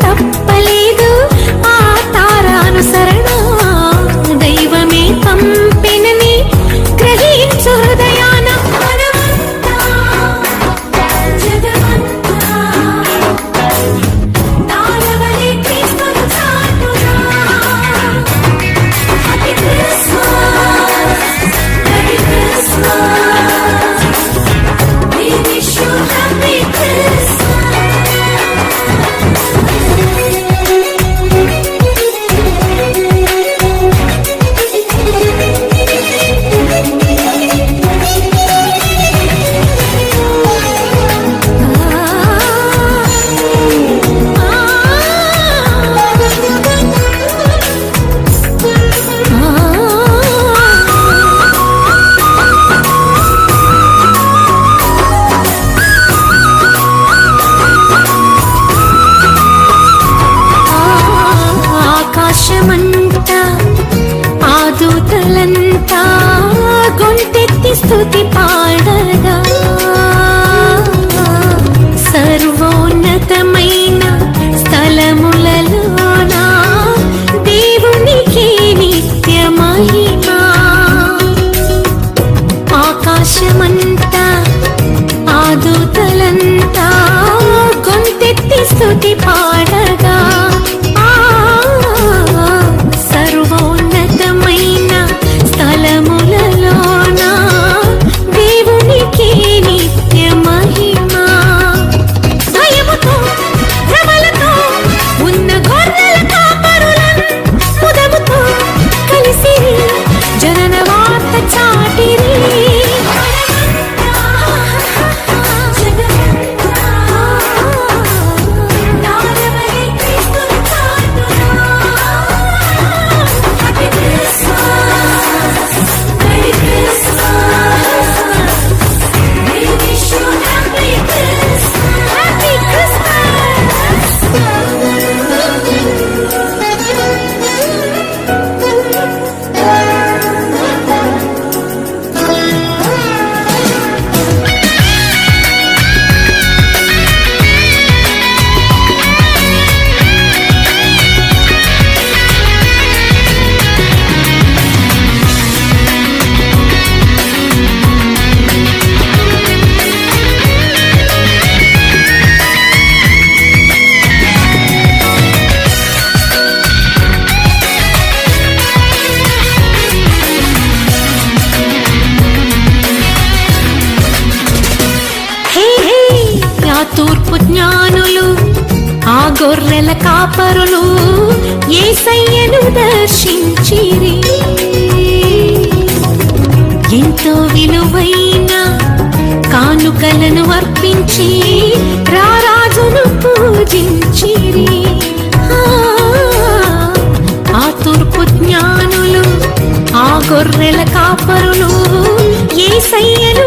தப்பலே దూతలంతా కొంతెత్తి స్థుతి పాడగా జ్ఞానులు ఆ గొర్రెల కాపరులు ఏ సయ్యను దర్శించిరి. ఎంతో విలువైన కానుకలను అర్పించి రారాజును పూజించిరి. ఆ తూర్పు జ్ఞానులు ఆ గొర్రెల కాపరులు ఏ సయ్యను